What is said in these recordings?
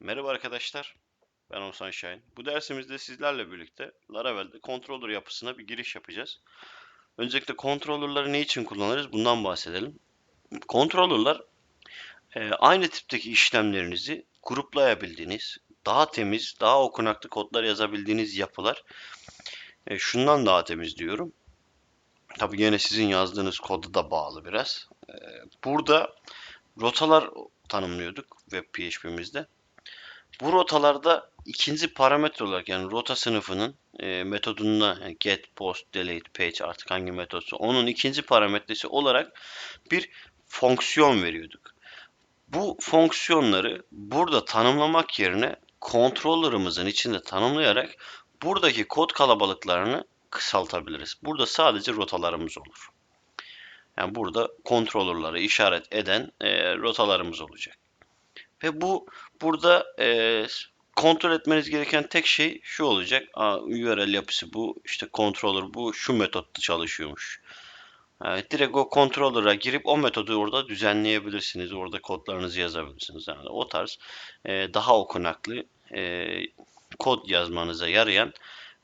Merhaba arkadaşlar, ben Oğuzhan Şahin. Bu dersimizde sizlerle birlikte Laravel'de controller yapısına bir giriş yapacağız. Öncelikle controller'ları ne için kullanırız bundan bahsedelim. Controller'lar e, aynı tipteki işlemlerinizi gruplayabildiğiniz, daha temiz, daha okunaklı kodlar yazabildiğiniz yapılar. E, şundan daha temiz diyorum. Tabii yine sizin yazdığınız koda da bağlı biraz. E, burada rotalar tanımlıyorduk web PHP'mizde. Bu rotalarda ikinci parametre olarak yani rota sınıfının e, metoduna yani get, post, delete, page artık hangi metotsa onun ikinci parametresi olarak bir fonksiyon veriyorduk. Bu fonksiyonları burada tanımlamak yerine controller'ımızın içinde tanımlayarak buradaki kod kalabalıklarını kısaltabiliriz. Burada sadece rotalarımız olur. Yani burada controller'ları işaret eden e, rotalarımız olacak. Ve bu burada e, kontrol etmeniz gereken tek şey şu olacak. Aa, URL yapısı bu, işte controller bu, şu metotta çalışıyormuş. Evet, direkt o controller'a girip o metodu orada düzenleyebilirsiniz. Orada kodlarınızı yazabilirsiniz. Yani o tarz e, daha okunaklı e, kod yazmanıza yarayan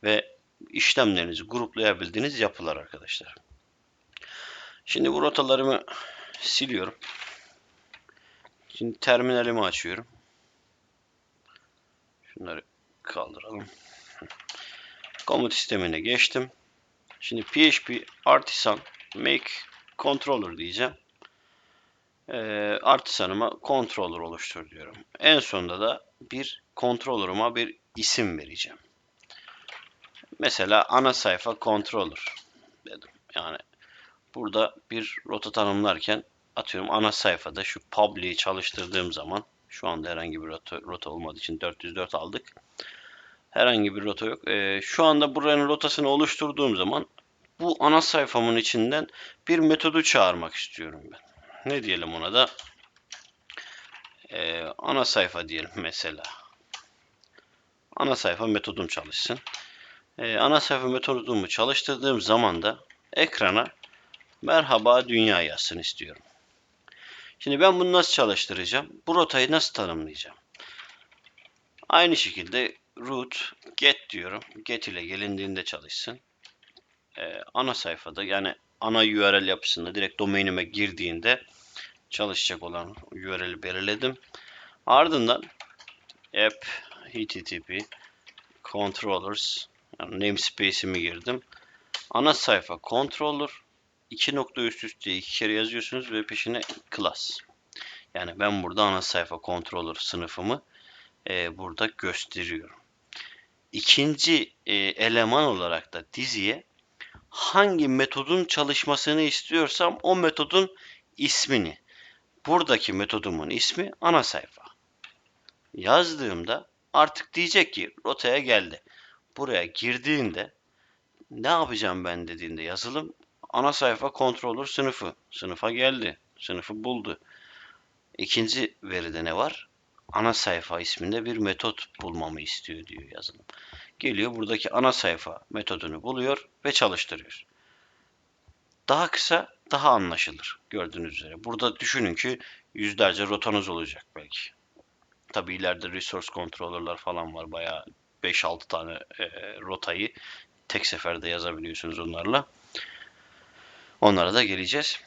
ve işlemlerinizi gruplayabildiğiniz yapılar arkadaşlar. Şimdi bu rotalarımı siliyorum. Şimdi terminalimi açıyorum. Şunları kaldıralım. Komut sistemine geçtim. Şimdi PHP artisan make controller diyeceğim. Ee, artisanıma controller oluştur diyorum. En sonunda da bir controller'ıma bir isim vereceğim. Mesela ana sayfa controller dedim. Yani burada bir rota tanımlarken atıyorum ana sayfada şu public'i çalıştırdığım zaman şu anda herhangi bir rota, rota olmadığı için 404 aldık. Herhangi bir rota yok. Ee, şu anda buranın rotasını oluşturduğum zaman bu ana sayfamın içinden bir metodu çağırmak istiyorum ben. Ne diyelim ona da? Ee, ana sayfa diyelim mesela. Ana sayfa metodum çalışsın. Ee, ana sayfa metodumu çalıştırdığım zaman da ekrana merhaba dünya yazsın istiyorum. Şimdi ben bunu nasıl çalıştıracağım? Bu rotayı nasıl tanımlayacağım? Aynı şekilde root get diyorum. Get ile gelindiğinde çalışsın. Ee, ana sayfada yani ana URL yapısında direkt domainime girdiğinde çalışacak olan URL'i belirledim. Ardından app http controllers yani namespace'imi girdim. Ana sayfa controller iki nokta üst üste iki kere yazıyorsunuz ve peşine class. Yani ben burada ana sayfa controller sınıfımı e, burada gösteriyorum. İkinci e, eleman olarak da diziye hangi metodun çalışmasını istiyorsam o metodun ismini buradaki metodumun ismi ana sayfa. Yazdığımda artık diyecek ki rotaya geldi. Buraya girdiğinde ne yapacağım ben dediğinde yazılım ana sayfa controller sınıfı. Sınıfa geldi. Sınıfı buldu. İkinci veride ne var? Ana sayfa isminde bir metot bulmamı istiyor diyor yazılım. Geliyor buradaki ana sayfa metodunu buluyor ve çalıştırıyor. Daha kısa, daha anlaşılır gördüğünüz üzere. Burada düşünün ki yüzlerce rotanız olacak belki. Tabi ileride resource controller'lar falan var. Bayağı 5-6 tane e, rotayı tek seferde yazabiliyorsunuz onlarla. Onlara da geleceğiz.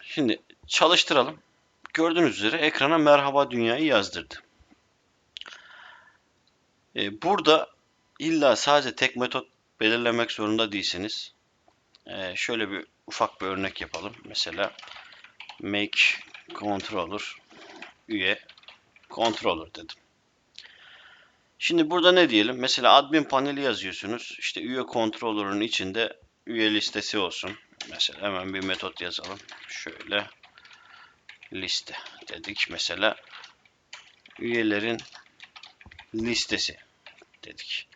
Şimdi çalıştıralım. Gördüğünüz üzere ekrana merhaba dünyayı yazdırdı. Ee, burada illa sadece tek metot belirlemek zorunda değilsiniz. Ee, şöyle bir ufak bir örnek yapalım. Mesela make controller üye controller dedim. Şimdi burada ne diyelim? Mesela admin paneli yazıyorsunuz. İşte üye controller'ın içinde üye listesi olsun. Mesela hemen bir metot yazalım. Şöyle liste dedik. Mesela üyelerin listesi dedik.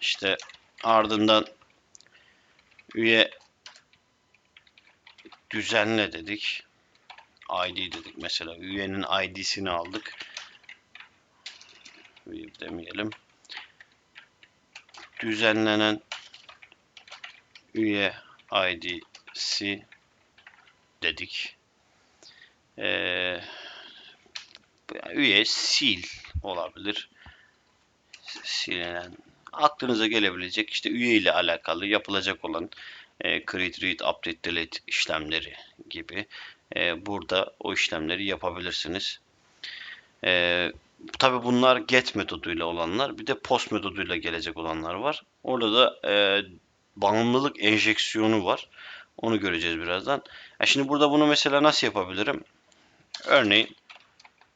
İşte ardından üye düzenle dedik. ID dedik. Mesela üyenin ID'sini aldık. Demeyelim. Düzenlenen üye ID'si dedik. Ee, üye sil olabilir. Silinen aklınıza gelebilecek işte üye ile alakalı yapılacak olan e, create, read, update, delete işlemleri gibi e, burada o işlemleri yapabilirsiniz. E, Tabi bunlar get metoduyla olanlar bir de post metoduyla gelecek olanlar var. Orada da e, bağımlılık enjeksiyonu var. Onu göreceğiz birazdan. Ya şimdi burada bunu mesela nasıl yapabilirim? Örneğin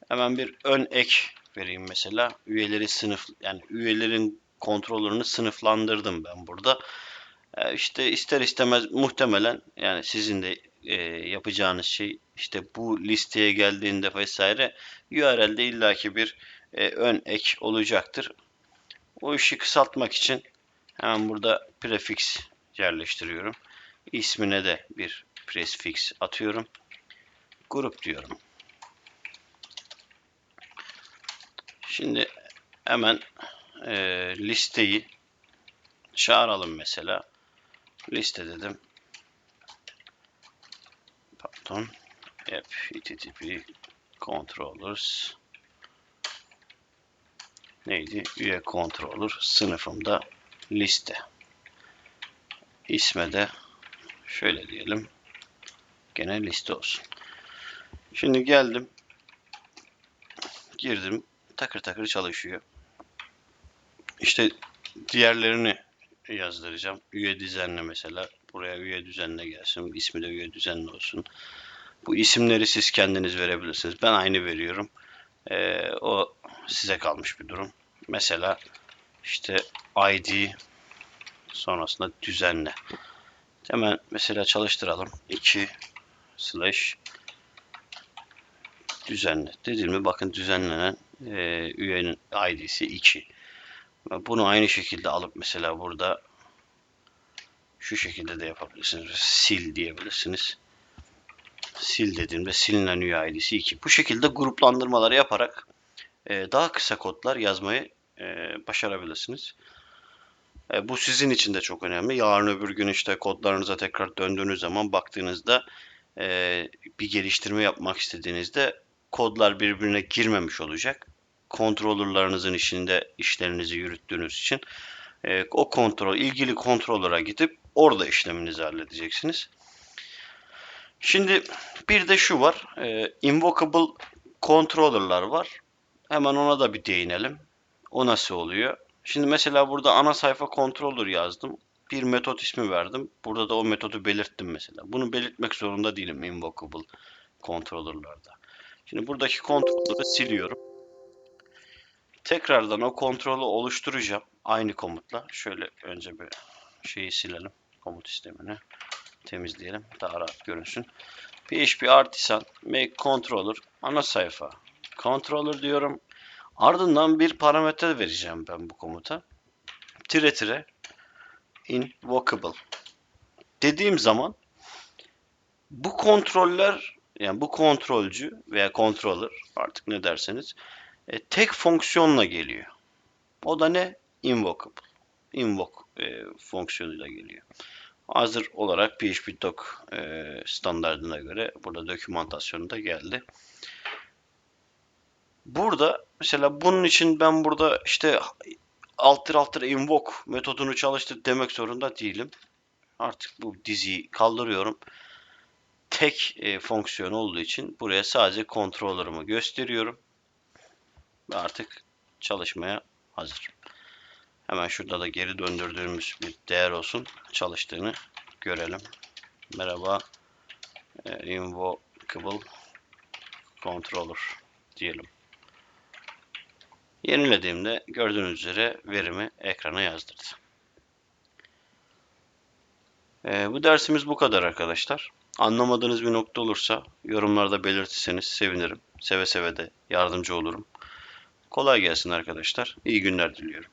hemen bir ön ek vereyim mesela. Üyeleri sınıf yani üyelerin kontrollerini sınıflandırdım ben burada. E, işte ister istemez muhtemelen yani sizin de e, yapacağınız şey işte bu listeye geldiğinde vesaire URL'de illaki bir e, ön ek olacaktır. O işi kısaltmak için hemen burada prefix yerleştiriyorum. İsmine de bir prefix atıyorum. Grup diyorum. Şimdi hemen e, listeyi çağıralım mesela. Liste dedim. Pardon. App http controllers neydi? Üye controller sınıfımda liste. İsme de şöyle diyelim. Gene liste olsun. Şimdi geldim. Girdim. Takır takır çalışıyor. İşte diğerlerini yazdıracağım. Üye düzenle mesela. Buraya üye düzenle gelsin. İsmi de üye düzenli olsun. Bu isimleri siz kendiniz verebilirsiniz. Ben aynı veriyorum. Ee, o size kalmış bir durum. Mesela işte ID sonrasında düzenle. Hemen mesela çalıştıralım. 2 slash düzenle. Dediğimde bakın düzenlenen e, üyenin ID'si 2. Bunu aynı şekilde alıp mesela burada şu şekilde de yapabilirsiniz. Sil diyebilirsiniz. Sil dediğimde silinen üye ID'si 2. Bu şekilde gruplandırmaları yaparak e, daha kısa kodlar yazmayı e, başarabilirsiniz. E, bu sizin için de çok önemli. Yarın öbür gün işte kodlarınıza tekrar döndüğünüz zaman baktığınızda e, bir geliştirme yapmak istediğinizde kodlar birbirine girmemiş olacak. Kontrolörlerinizin içinde işlerinizi yürüttüğünüz için e, o kontrol ilgili kontrolöre gidip orada işleminizi halledeceksiniz. Şimdi bir de şu var. E, invocable controller'lar var. Hemen ona da bir değinelim. O nasıl oluyor? Şimdi mesela burada ana sayfa controller yazdım. Bir metot ismi verdim. Burada da o metodu belirttim mesela. Bunu belirtmek zorunda değilim invocable controller'larda. Şimdi buradaki kontrolleri siliyorum. Tekrardan o kontrolü oluşturacağım. Aynı komutla. Şöyle önce bir şeyi silelim. Komut sistemini temizleyelim. Daha rahat görünsün. PHP artisan make controller ana sayfa controller diyorum. Ardından bir parametre vereceğim ben bu komuta. Tire tire invocable. Dediğim zaman bu kontroller yani bu kontrolcü veya controller artık ne derseniz e, tek fonksiyonla geliyor. O da ne? Invocable. Invoke e, fonksiyonuyla geliyor. Hazır olarak PHP doc e, standartına göre burada dokümantasyonu da geldi. Burada mesela bunun için ben burada işte alttır alttır invoke metodunu çalıştır demek zorunda değilim. Artık bu diziyi kaldırıyorum. Tek e, fonksiyon olduğu için buraya sadece controller'ımı gösteriyorum. Ve artık çalışmaya hazır. Hemen şurada da geri döndürdüğümüz bir değer olsun. Çalıştığını görelim. Merhaba e, invocable controller diyelim. Yenilediğimde gördüğünüz üzere verimi ekrana yazdırdı. Ee, bu dersimiz bu kadar arkadaşlar. Anlamadığınız bir nokta olursa yorumlarda belirtirseniz sevinirim. Seve seve de yardımcı olurum. Kolay gelsin arkadaşlar. İyi günler diliyorum.